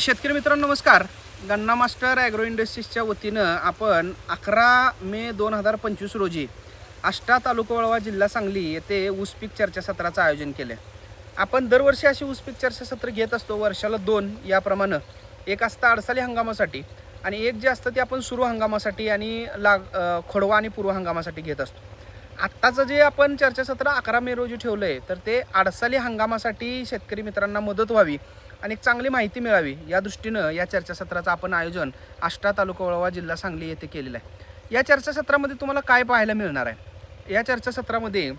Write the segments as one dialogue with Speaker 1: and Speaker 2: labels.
Speaker 1: शेतकरी मित्रांनो नमस्कार. गन्ना मास्टर ॲग्रो इंडस्ट्रीजच्या वतीनं आपण अकरा मे दोन हजार पंचवीस रोजी आष्टा तालुका वळवा जिल्हा सांगली येथे ऊसपीक चर्चासत्राचं आयोजन केलं. आपण दरवर्षी अशी ऊसपीक चर्चासत्र घेत असतो वर्षाला दोन याप्रमाणे. एक असतं अडसाली हंगामासाठी आणि एक जे असतं ते आपण सुरू हंगामासाठी आणि लाग खोडवा आणि पूर्व हंगामासाठी घेत असतो. आत्ताचं जे आपण चर्चासत्र अकरा मे रोजी ठेवलं आहे तर ते अडसाली हंगामासाठी शेतकरी मित्रांना मदत व्हावी आणि एक चांगली माहिती मिळावी या दृष्टीनं या चर्चासत्राचं आपण आयोजन आष्टा तालुका वळवा जिल्हा सांगली येथे केलेलं आहे. या चर्चासत्रामध्ये तुम्हाला काय पाहायला मिळणार आहे? या चर्चासत्रामध्ये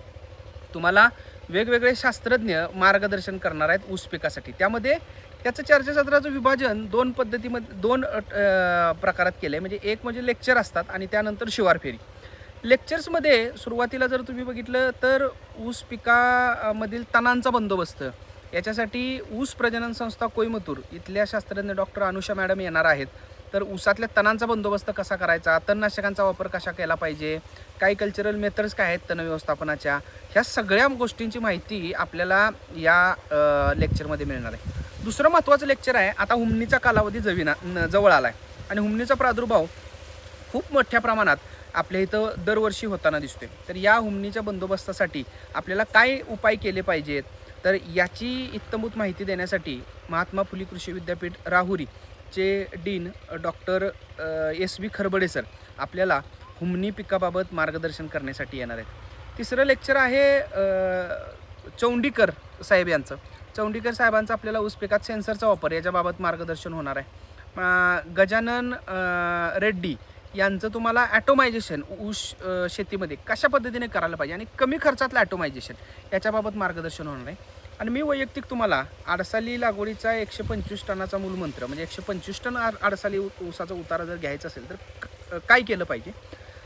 Speaker 1: तुम्हाला वेगवेगळे शास्त्रज्ञ मार्गदर्शन करणार आहेत ऊस पिकासाठी. त्यामध्ये त्याचं चर्चासत्राचं विभाजन दोन पद्धतीमध्ये दोन प्रकारात केलं आहे म्हणजे एक म्हणजे लेक्चर असतात आणि त्यानंतर शिवार फेरी. लेक्चर्समध्ये सुरुवातीला जर तुम्ही बघितलं तर ऊस पिकामधील तणांचा बंदोबस्त याच्यासाठी ऊस प्रजनन संस्था कोईमतूर इथल्या शास्त्रज्ञ डॉक्टर अनुषा मॅडम येणार आहेत. तर ऊसातल्या तणांचा बंदोबस्त कसा करायचा? तणनाशकांचा वापर कसा केला पाहिजे? काही कल्चरल मेथड्स काय आहेत तण व्यवस्थापनाच्या? ह्या सगळ्या गोष्टींची माहिती आपल्याला या लेक्चरमध्ये मिळणार आहे. दुसरं महत्त्वाचं लेक्चर आहे आता हुमणीचा कालावधी जविना जवळ आला आहे आणि हुमणीचा प्रादुर्भाव खूप मोठ्या प्रमाणात आपल्या इथं दरवर्षी होताना दिसतोय. तर या हुमणीच्या बंदोबस्तासाठी आपल्याला काय उपाय केले पाहिजेत? तर याची इत्तमूत माहिती देण्यासाठी महात्मा फुले कृषी विद्यापीठ राहुरीचे dean doctor S V Kharabde sir आपल्याला हुमणी पिकाबाबत मार्गदर्शन करण्यासाठी येणार आहेत. तिसरं लेक्चर आहे चौंडीकर साहेब यांचं. चौंडीकर साहेबांचं आपल्याला ऊस पिकात सेन्सरचा वापर याच्याबाबत मार्गदर्शन होणार आहे. गजानन रेड्डी यांचं तुम्हाला ॲटोमायझेशन ऊस शेतीमध्ये कशा पद्धतीने करायला पाहिजे आणि कमी खर्चातलं ॲटोमायझेशन याच्याबाबत मार्गदर्शन होणार आहे. आणि मी वैयक्तिक तुम्हाला आडसाली लागवडीचा एकशे पंचवीस टनाचा मूलमंत्र म्हणजे एकशे पंचवीस टन आड- आडसाली ऊसाचा उतारा जर घ्यायचा असेल तर क- काय केलं पाहिजे?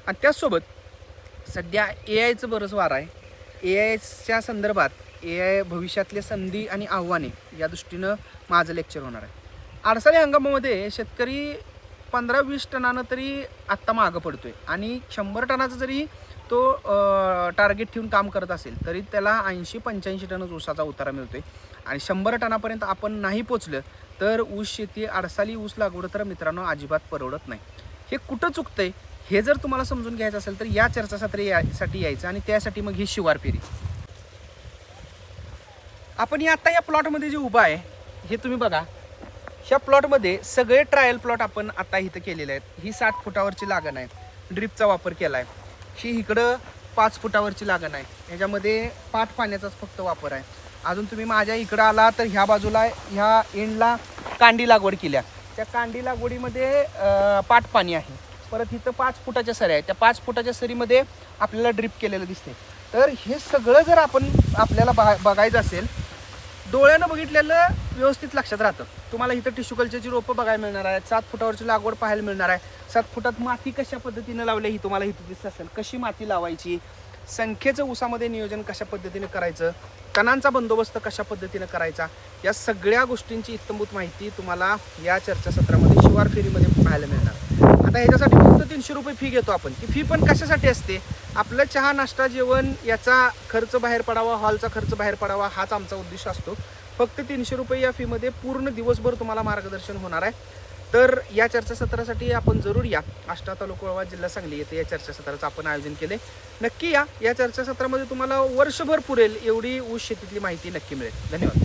Speaker 1: आणि त्याचसोबत सध्या ए आयचं बरंच वार आहे. ए आयच्या संदर्भात ए आय भविष्यातले संधी आणि आव्हाने या दृष्टीनं माझं लेक्चर होणार आहे. आडसाली हंगामामध्ये शेतकरी पंधरा वीस टनानं तरी आत्ता मागं पडतोय. आणि शंभर टनाचं जरी तो टार्गेट ठेवून काम करत असेल तरी त्याला ऐंशी पंच्याऐंशी टनच ऊसाचा उतारा मिळतोय. आणि शंभर टनापर्यंत आपण नाही पोचलं तर ऊस शेती आडसाली ऊस लागवड तर मित्रांनो अजिबात परवडत नाही. हे कुठं चुकतंय हे जर तुम्हाला समजून घ्यायचं असेल तर या चर्चासत्र यासाठी यायचं आणि त्यासाठी मग ही शिवार फेरी आपण हे आत्ता या प्लॉटमध्ये जे उभा आहे हे तुम्ही बघा. ह्या प्लॉटमध्ये सगळे ट्रायल प्लॉट आपण आता इथं केलेले आहेत. ही साठ फुटावरची लागण आहे. ड्रिपचा वापर केला आहे ही इकडं पाच फुटावरची लागण आहे. ह्याच्यामध्ये पाठ पाण्याचाच फक्त वापर आहे. अजून तुम्ही माझ्या इकडं आला तर ह्या बाजूला ह्या एंडला कांडी लागवड केल्या. त्या कांडी लागवडीमध्ये पाठ पाणी आहे. परत इथं पाच फुटाच्या सऱ्या आहेत. त्या पाच फुटाच्या सरीमध्ये आपल्याला ड्रिप केलेलं दिसते तर हे सगळं जर आपण आपल्याला बा बघायचं असेल डोळ्यानं बघितलेलं व्यवस्थित लक्षात राहतं. तुम्हाला इथं टिश्यू कल्चरची रोपं बघायला मिळणार आहेत. सात फुटावरची लागवड पाहायला मिळणार आहे. सात फुटात माती कशा पद्धतीनं लावली ही तुम्हाला इथं दिसत असेल. कशी माती लावायची? संख्येचं उसामध्ये नियोजन कशा पद्धतीने करायचं? कणांचा बंदोबस्त कशा पद्धतीनं करायचा? या सगळ्या गोष्टींची इत्तमभूत माहिती तुम्हाला या चर्चासत्रामध्ये शिवार फेरीमध्ये पाहायला मिळणार. आता ह्याच्यासाठी फक्त तीनशे रुपये फी घेतो आपण. ती फी पण कशासाठी असते? आपलं चहा नाश्ता जेवण याचा खर्च बाहेर पडावा हॉलचा खर्च बाहेर पडावा हाच आमचा उद्देश असतो. फक्त तीनशे रुपये या फीमध्ये पूर्ण दिवसभर तुम्हाला मार्गदर्शन होणार आहे. तर या चर्चासत्रासाठी आपण जरूर या. आष्टा तालुका जिल्हा सांगली येथे या चर्चासत्राचं आपण आयोजन केले. नक्की या. या चर्चासत्रामध्ये तुम्हाला वर्षभर पुरेल एवढी ऊस शेतीतली माहिती नक्की मिळेल. धन्यवाद.